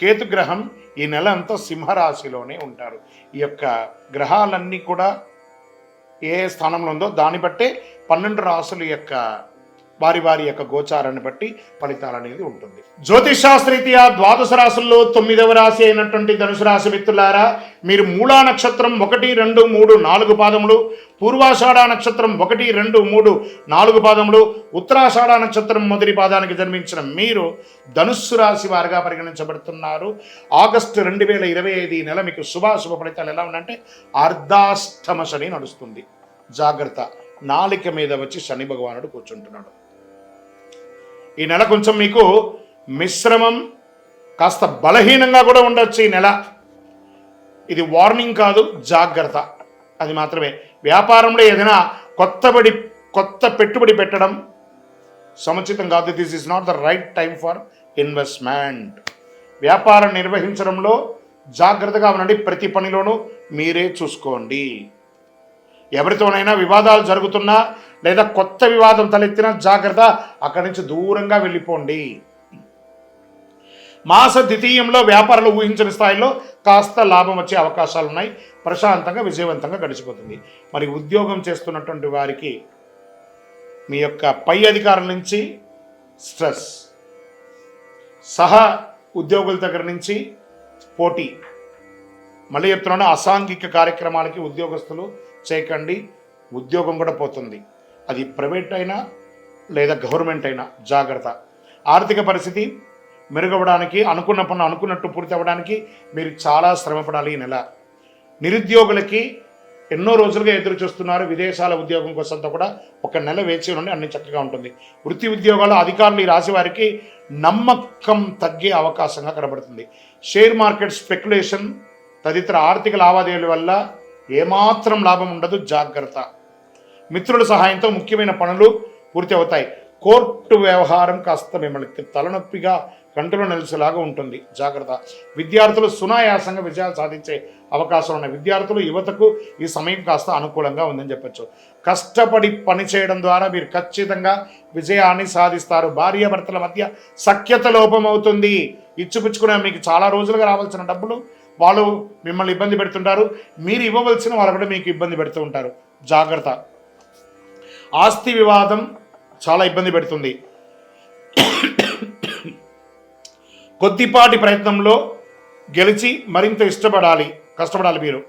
కేతు గ్రహం ఈ నెల అంతా సింహరాశిలోనే ఉంటారు. ఈ యొక్క గ్రహాలన్నీ కూడా ఏ స్థానంలో ఉందో దాన్ని బట్టే పన్నెండు రాసుల యొక్క వారి వారి యొక్క గోచారాన్ని బట్టి ఫలితాలు అనేది ఉంటుంది. జ్యోతిషాస్త్రీత్యా ద్వాదశ రాశుల్లో తొమ్మిదవ రాశి అయినటువంటి ధనుసు రాశి మిత్రులారా మీరు మూలా నక్షత్రం ఒకటి రెండు మూడు నాలుగు పాదములు పూర్వాషాఢ నక్షత్రం ఒకటి రెండు మూడు నాలుగు పాదములు ఉత్తరాషాఢ నక్షత్రం మొదటి పాదానికి జన్మించిన మీరు ధనుస్సు రాశి వారిగా పరిగణించబడుతున్నారు. ఆగస్టు రెండు వేల ఇరవై ఐదు ఈ నెల మీకు శుభాశుభ ఫలితాలు ఎలా ఉందంటే అర్ధాష్టమ శని నడుస్తుంది. జాగ్రత్త నాలిక మీద వచ్చి శని భగవానుడు కూర్చుంటున్నాడు. ఈ నెల కొంచెం మీకు మిశ్రమం కాస్త బలహీనంగా కూడా ఉండొచ్చు ఈ నెల. ఇది వార్నింగ్ కాదు జాగ్రత్త. అది మాత్రమే. వ్యాపారంలో ఏదైనా కొత్తబడి కొత్త పెట్టుబడి పెట్టడం సముచితం కాదు. This is not the right time for investment వ్యాపారం నిర్వహించడంలో జాగ్రత్తగా ఉండండి. ప్రతి పనిలోనూ మీరే చూసుకోండి. ఎవరితోనైనా వివాదాలు జరుగుతున్నా లేదా కొత్త వివాదం తలెత్తినా జాగ్రత్త అక్కడి నుంచి దూరంగా వెళ్ళిపోండి. మాస ద్వితీయంలో వ్యాపారాలు ఊహించిన స్థాయిలో కాస్త లాభం వచ్చే అవకాశాలు ఉన్నాయి ప్రశాంతంగా విజయవంతంగా గడిచిపోతుంది. మరి ఉద్యోగం చేస్తున్నటువంటి వారికి మీ యొక్క పై అధికారుల నుంచి స్ట్రెస్ సహా ఉద్యోగుల దగ్గర నుంచి పోటీ మళ్ళీ చెప్తున్నాను అసాంఘిక కార్యక్రమాలకి ఉద్యోగస్తులు చేయకండి ఉద్యోగం కూడా పోతుంది. అది ప్రైవేట్ అయినా లేదా గవర్నమెంట్ అయినా జాగ్రత్త. ఆర్థిక పరిస్థితి మెరుగవడానికి అనుకున్న పనులు అనుకున్నట్టు పూర్తి అవ్వడానికి మీరు చాలా శ్రమపడాలి ఈ నెల. నిరుద్యోగులకి ఎన్నో రోజులుగా ఎదురు చూస్తున్నారు. విదేశాల ఉద్యోగం కోసంతో కూడా ఒక నెల వేచి ఉండి అన్ని చక్కగా ఉంటుంది. వృత్తి ఉద్యోగాలు అధికారులు ఈ రాశి వారికి నమ్మకం తగ్గే అవకాశంగా కనబడుతుంది. షేర్ మార్కెట్ స్పెక్యులేషన్ తదితర ఆర్థిక లావాదేవీల వల్ల ఏమాత్రం లాభం ఉండదు జాగ్రత్త. మిత్రుల సహాయంతో ముఖ్యమైన పనులు పూర్తి అవుతాయి. కోర్టు వ్యవహారం కాస్త మిమ్మల్ని తలనొప్పిగా కంటిలో నిలిచేలాగా ఉంటుంది. జాగ్రత్త. విద్యార్థులు సునాయాసంగా విజయాలు సాధించే అవకాశం ఉన్నాయి. విద్యార్థులు యువతకు ఈ సమయం కాస్త అనుకూలంగా ఉందని చెప్పొచ్చు. కష్టపడి పని చేయడం ద్వారా మీరు ఖచ్చితంగా విజయాన్ని సాధిస్తారు. భార్యాభర్తల మధ్య సఖ్యత లోపం అవుతుంది ఇచ్చిపుచ్చుకునే మీకు చాలా రోజులుగా రావాల్సిన డబ్బులు వాళ్ళు మిమ్మల్ని ఇబ్బంది పెడుతుంటారు. మీరు ఇవ్వవలసిన వాళ్ళు కూడా మీకు ఇబ్బంది పెడుతూ ఉంటారు. జాగ్రత్త. ఆస్తి వివాదం చాలా ఇబ్బంది పెడుతుంది. కొద్దిపాటి ప్రయత్నంలో గెలిచి మరింత ఇష్టపడాలి కష్టపడాలి మీరు.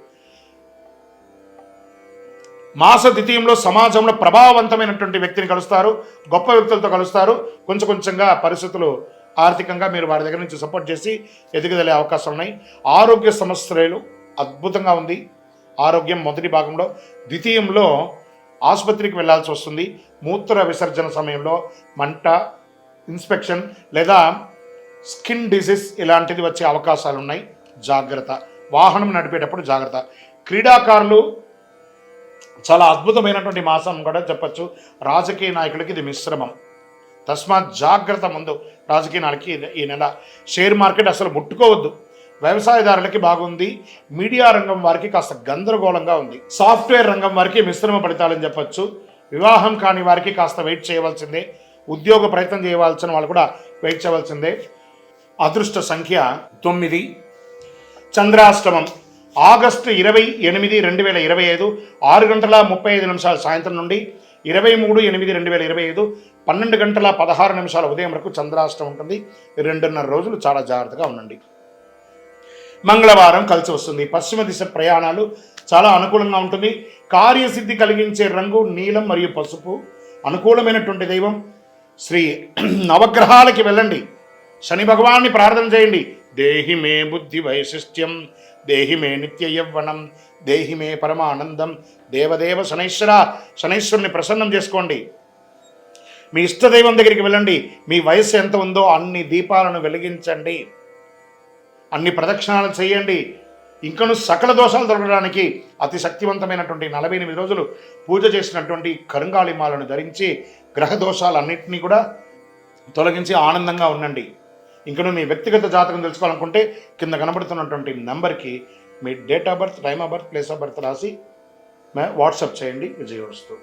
మాస ద్వితీయంలో సమాజంలో ప్రభావవంతమైనటువంటి వ్యక్తిని కలుస్తారు గొప్ప వ్యక్తులతో కలుస్తారు. కొంచెం కొంచెంగా పరిస్థితులు ఆర్థికంగా మీరు వారి దగ్గర నుంచి సపోర్ట్ చేసి ఎదుగుదలే అవకాశాలు ఉన్నాయి. ఆరోగ్య సమస్యలు అద్భుతంగా ఉంది. ఆరోగ్యం మొదటి భాగంలో. ద్వితీయంలో ఆసుపత్రికి వెళ్ళాల్సి వస్తుంది. మూత్ర విసర్జన సమయంలో మంట ఇన్స్పెక్షన్ లేదా స్కిన్ డిసీజ్ ఇలాంటిది వచ్చే అవకాశాలు ఉన్నాయి. జాగ్రత్త. వాహనం నడిపేటప్పుడు జాగ్రత్త. క్రీడాకారులు చాలా అద్భుతమైనటువంటి మాసం కూడా చెప్పచ్చు. రాజకీయ నాయకులకి ఇది మిశ్రమం. తస్మాత్ జాగ్రత్త ముందు రాజకీయ నాయకులకి ఈ నెల షేర్ మార్కెట్ అసలు ముట్టుకోవద్దు. వ్యవసాయదారులకి బాగుంది. మీడియా రంగం వారికి కాస్త గందరగోళంగా ఉంది. సాఫ్ట్వేర్ రంగం వారికి మిశ్రమ ఫలితాలని చెప్పొచ్చు. వివాహం కాని వారికి కాస్త వెయిట్ చేయవలసిందే. ఉద్యోగ ప్రయత్నం చేయవలసిన వాళ్ళు కూడా వెయిట్ చేయవలసిందే. అదృష్ట సంఖ్య తొమ్మిది. చంద్రాష్టమం ఆగస్టు ఇరవై ఎనిమిది రెండు వేల ఇరవై ఐదు ఆరు గంటల ముప్పై ఐదు నిమిషాల సాయంత్రం నుండి ఇరవై మూడు ఎనిమిది రెండు వేల ఇరవై ఐదు పన్నెండు గంటల పదహారు నిమిషాల ఉదయం వరకు చంద్రాష్టం ఉంటుంది. రెండున్నర రోజులు చాలా జాగ్రత్తగా ఉండండి. మంగళవారం కలిసి వస్తుంది. పశ్చిమ దిశ ప్రయాణాలు చాలా అనుకూలంగా ఉంటుంది. కార్యసిద్ధి కలిగించే రంగు నీలం మరియు పసుపు. అనుకూలమైనటువంటి దైవం శ్రీ నవగ్రహాలకి వెళ్ళండి. శని భగవాన్ని ప్రార్థన చేయండి. దేహి మే బుద్ధి వైశిష్ట్యం. దేహి మే నిత్య యవ్వనం దేహి మే పరమానందం. దేవదేవ శనైశ్వర శనైశ్వరుని ప్రసన్నం చేసుకోండి. మీ ఇష్టదైవం దగ్గరికి వెళ్ళండి. మీ వయస్సు ఎంత ఉందో అన్ని దీపాలను వెలిగించండి. అన్ని ప్రదక్షిణాలు చేయండి. ఇంకను సకల దోషాలు దొరకడానికి అతి శక్తివంతమైనటువంటి నలభై ఎనిమిది రోజులు పూజ చేసినటువంటి కరుంగాళిమాలను ధరించి గ్రహ దోషాలన్నింటినీ కూడా తొలగించి ఆనందంగా ఉండండి. ఇంకనూ మీ వ్యక్తిగత జాతకం తెలుసుకోవాలనుకుంటే కింద కనబడుతున్నటువంటి నెంబర్కి మీ date of birth time of birth place of birth రాసి వాట్సాప్ చేయండి విజయవస్తు